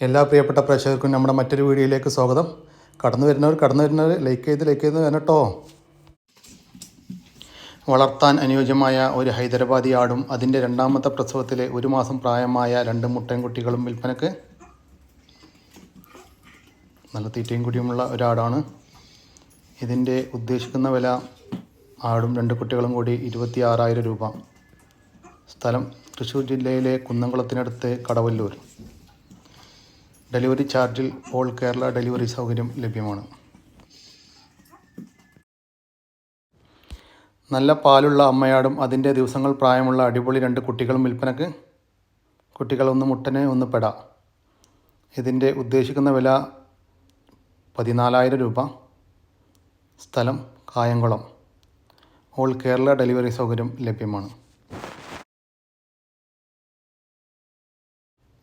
എല്ലാ പ്രിയപ്പെട്ട പ്രേക്ഷകർക്കും നമ്മുടെ മറ്റൊരു വീഡിയോയിലേക്ക് സ്വാഗതം. കടന്നു വരുന്നവർ കടന്നു വരുന്നവർ ലൈക്ക് ചെയ്ത് ലൈക്ക് ചെയ്ത് വരണം കേട്ടോ വളർത്താൻ അനുയോജ്യമായ ഒരു ഹൈദരാബാദി ആടും അതിന്റെ രണ്ടാമത്തെ പ്രസവത്തിലെ ഒരു മാസം പ്രായമായ രണ്ട് മുട്ടൻകുട്ടികളും വിൽപ്പനക്ക് നല്ല തീറ്റയും കുടിയുമുള്ള ഒരാടാണ്. ഇതിന്റെ ഉദ്ദേശിക്കുന്ന വില ആടും രണ്ട് കുട്ടികളും കൂടി ഇരുപത്തി ആറായിരം രൂപ. സ്ഥലം തൃശ്ശൂർ ജില്ലയിലെ കുന്നംകുളത്തിനടുത്ത് കടവല്ലൂർ. ഡെലിവറി ചാർജിൽ ഓൾ കേരള ഡെലിവറി സൗകര്യം ലഭ്യമാണ്. നല്ല പാലുള്ള അമ്മയാടും അതിന്റെ ദിവസങ്ങൾ പ്രായമുള്ള അടിപൊളി രണ്ട് കുട്ടികളും വിൽപ്പനക്ക്. കുട്ടികളൊന്ന് മുട്ടനെ ഒന്ന് പെട. ഇതിന്റെ ഉദ്ദേശിക്കുന്ന വില പതിനാലായിരം രൂപ. സ്ഥലം കായംകുളം. ഓൾ കേരള ഡെലിവറി സൗകര്യം ലഭ്യമാണ്.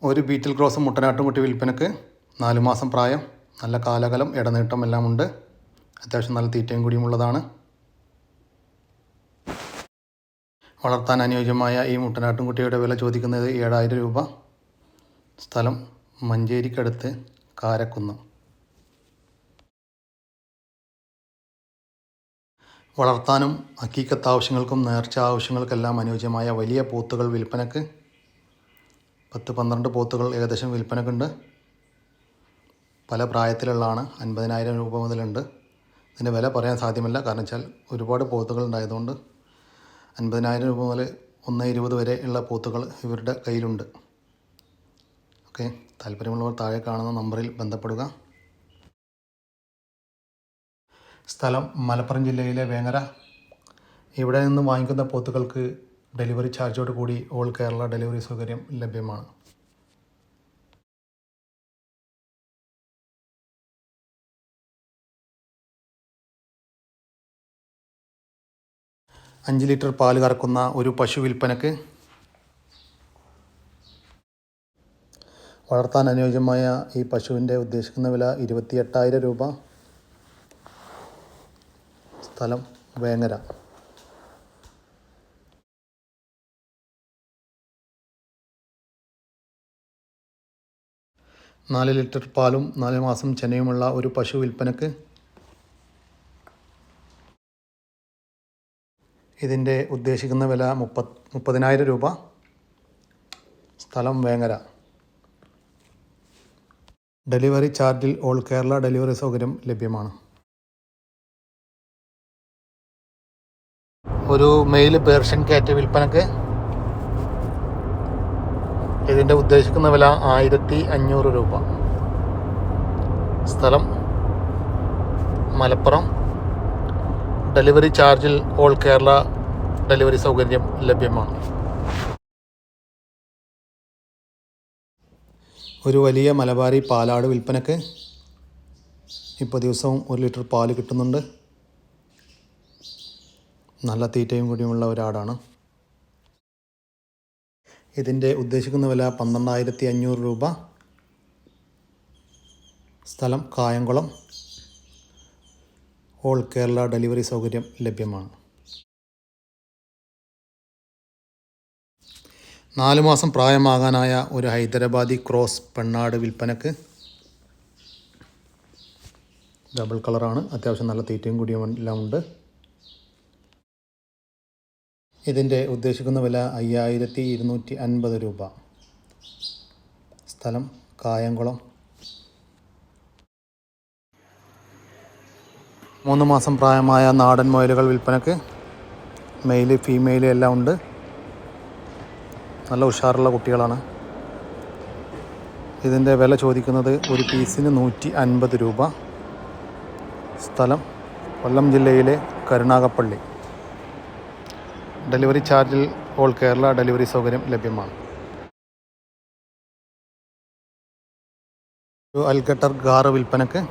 ഒരു ബീറ്റിൽ ക്രോസ് മുട്ടനാട്ടുംകുട്ടി വിൽപ്പനക്ക് നാല് മാസം പ്രായം നല്ല കാലകലം ഇടനീട്ടം എല്ലാം ഉണ്ട് അത്യാവശ്യം നല്ല തീറ്റയും കൂടിയുമുള്ളതാണ് വളർത്താൻ അനുയോജ്യമായ ഈ മുട്ടനാട്ടുംകുട്ടിയുടെ വില ചോദിക്കുന്നത് ഏഴായിരം രൂപ. സ്ഥലം മഞ്ചേരിക്കടുത്ത് കാരക്കുന്ന്. വളർത്താനും അക്കീക്കത്ത് ആവശ്യങ്ങൾക്കും നേർച്ച ആവശ്യങ്ങൾക്കെല്ലാം അനുയോജ്യമായ വലിയ പോത്തുകൾ വിൽപ്പനക്ക് പത്ത് പന്ത്രണ്ട് പോത്തുകൾ ഏകദേശം വിൽപ്പനക്കുണ്ട്. പല പ്രായത്തിലുള്ളതാണ് അൻപതിനായിരം രൂപ മുതലുണ്ട്. ഇതിന്റെ വില പറയാൻ സാധ്യമല്ല. കാരണം വെച്ചാൽ ഒരുപാട് പോത്തുകൾ ഉണ്ടായതുകൊണ്ട് അൻപതിനായിരം രൂപ മുതൽ ഒന്ന് ഇരുപത് വരെ ഉള്ള പോത്തുകൾ ഇവരുടെ കയ്യിലുണ്ട്. ഓക്കെ. താല്പര്യമുള്ളവർ താഴെ കാണുന്ന നമ്പറിൽ ബന്ധപ്പെടുക. സ്ഥലം മലപ്പുറം ജില്ലയിലെ വേങ്ങര. ഇവിടെ നിന്ന് വാങ്ങിക്കുന്ന പോത്തുകൾക്ക് ഡെലിവറി ചാർജോട് കൂടി ഓൾ കേരള ഡെലിവറി സൗകര്യം ലഭ്യമാണ്. അഞ്ച് ലിറ്റർ പാൽ കറക്കുന്ന ഒരു പശു വിൽപ്പനക്ക് വളർത്താൻ അനുയോജ്യമായ ഈ പശുവിന്റെ ഉദ്ദേശിക്കുന്ന വില ഇരുപത്തി എട്ടായിരം രൂപ. സ്ഥലം വേങ്ങര. നാല് ലിറ്റർ പാലും നാല് മാസം ചെനയുമുള്ള ഒരു പശു വിൽപ്പനക്ക് ഇതിന്റെ ഉദ്ദേശിക്കുന്ന വില മുപ്പത് മുപ്പതിനായിരം രൂപ. സ്ഥലം വേങ്ങര. ഡെലിവറി ചാർജിൽ ഓൾ കേരള ഡെലിവറി സൗകര്യം ലഭ്യമാണ്. ഒരു മെയിൽ പേർഷ്യൻ കാറ്റ് വിൽപ്പനക്ക് ഇതിന്റെ ഉദ്ദേശിക്കുന്ന വില ആയിരത്തി അഞ്ഞൂറ് രൂപ. സ്ഥലം മലപ്പുറം. ഡെലിവറി ചാർജിൽ ഓൾ കേരള ഡെലിവറി സൗകര്യം ലഭ്യമാണ്. ഒരു വലിയ മലബാരി പാലാട് വിൽപ്പനക്ക് ഇപ്പോൾ ദിവസവും ഒരു ലിറ്റർ പാൽ കിട്ടുന്നുണ്ട്. നല്ല തീറ്റയും കൂടിയുമുള്ള ഒരാടാണ്. ഇതിന്റെ ഉദ്ദേശിക്കുന്ന വില പന്ത്രണ്ടായിരത്തി അഞ്ഞൂറ് രൂപ. സ്ഥലം കായംകുളം. ഓൾ കേരള ഡെലിവറി സൗകര്യം ലഭ്യമാണ്. നാല് മാസം പ്രായമാകാനായ ഒരു ഹൈദരാബാദി ക്രോസ് പെണ്ണാട് വിൽപ്പനക്ക് ഡബിൾ കളറാണ്. അത്യാവശ്യം നല്ല തീറ്റയും കൂടിയും എല്ലാം ഉണ്ട്. ഇതിന്റെ ഉദ്ദേശിക്കുന്ന വില അയ്യായിരത്തി ഇരുന്നൂറ്റി അൻപത് രൂപ. സ്ഥലം കായംകുളം. മൂന്ന് മാസം പ്രായമായ നാടൻ മുയലുകൾ വിൽപ്പനക്ക് മെയിൽ ഫീമെയിൽ എല്ലാം ഉണ്ട്. നല്ല ഉഷാറുള്ള കുട്ടികളാണ്. ഇതിന്റെ വില ചോദിക്കുന്നത് ഒരു പീസിന് നൂറ്റി അൻപത് രൂപ. സ്ഥലം കൊല്ലം ജില്ലയിലെ കരുനാഗപ്പള്ളി. ഡെലിവറി ചാർജിൽ ഓൾ കേരള ഡെലിവറി സൗകര്യം ലഭ്യമാണ്. ഒരു അൽഗട്ടർ ഗാറ് വിൽപ്പനക്ക്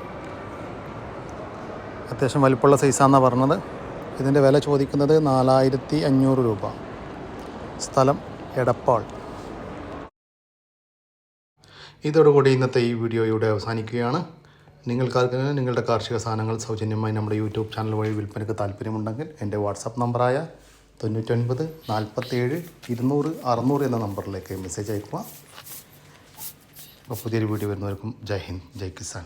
അത്യാവശ്യം വലിപ്പമുള്ള സൈസാണെന്നാണ് പറഞ്ഞത്. ഇതിന്റെ വില ചോദിക്കുന്നത് നാലായിരത്തി അഞ്ഞൂറ് രൂപ. സ്ഥലം എടപ്പാൾ. ഇതോടുകൂടി ഇന്നത്തെ ഈ വീഡിയോ ഇവിടെ അവസാനിക്കുകയാണ്. നിങ്ങൾക്കാർക്ക് നിങ്ങളുടെ കാർഷിക സാധനങ്ങൾ സൗജന്യമായി നമ്മുടെ യൂട്യൂബ് ചാനൽ വഴി വിൽപ്പനയ്ക്ക് താല്പര്യമുണ്ടെങ്കിൽ എന്റെ വാട്സാപ്പ് നമ്പറായ തൊണ്ണൂറ്റൊൻപത് നാൽപ്പത്തേഴ് ഇരുന്നൂറ് അറുന്നൂറ് എന്ന നമ്പറിലേക്ക് മെസ്സേജ് അയക്കുക. അപ്പോൾ പുതിയൊരു വീഡിയോ വരുന്നവർക്കും ജയ് ഹിന്ദ് ജയ് കിസാൻ.